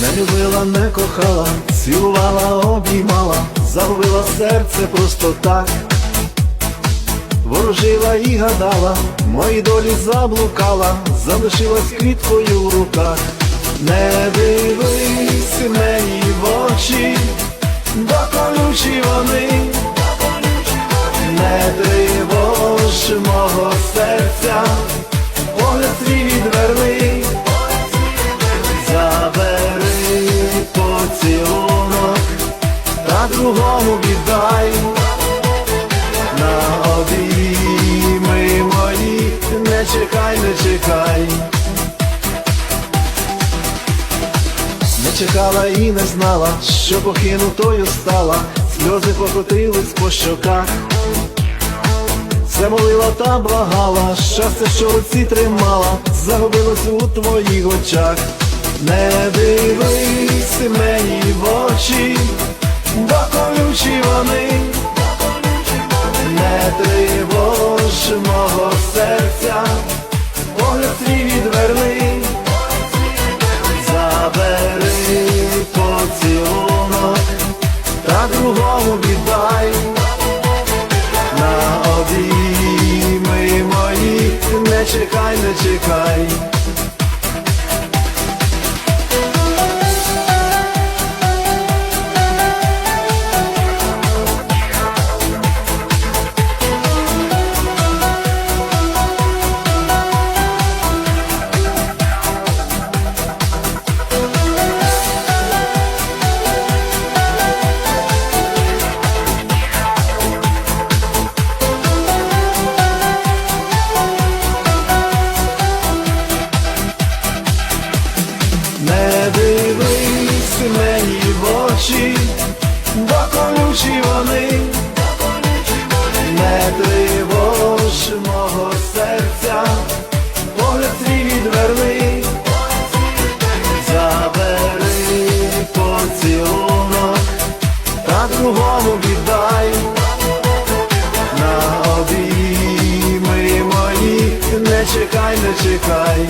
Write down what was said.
Не любила, не кохала, цілувала, обіймала, загубила серце просто так. Ворожила і гадала, мої долі заблукала, залишилась квіткою в руках. Не дивись мені в очі, чекай, не чекай. Не чекала і не знала, що покинутою стала, сльози покотились по щоках. Все молила та благала, щастя, що руці тримала, загубилось у твоїх очах. Не дивись мені в очі, бо колючі вони. Свій забери поцілунок, та другому віддай, на обійми мої, не чекай, не чекай. Не дивись мені в очі, бо колючі вони, не тривож мого серця, погляд свій відверни, забери поцілунок, та другому віддай, на обійми мої, не чекай, не чекай.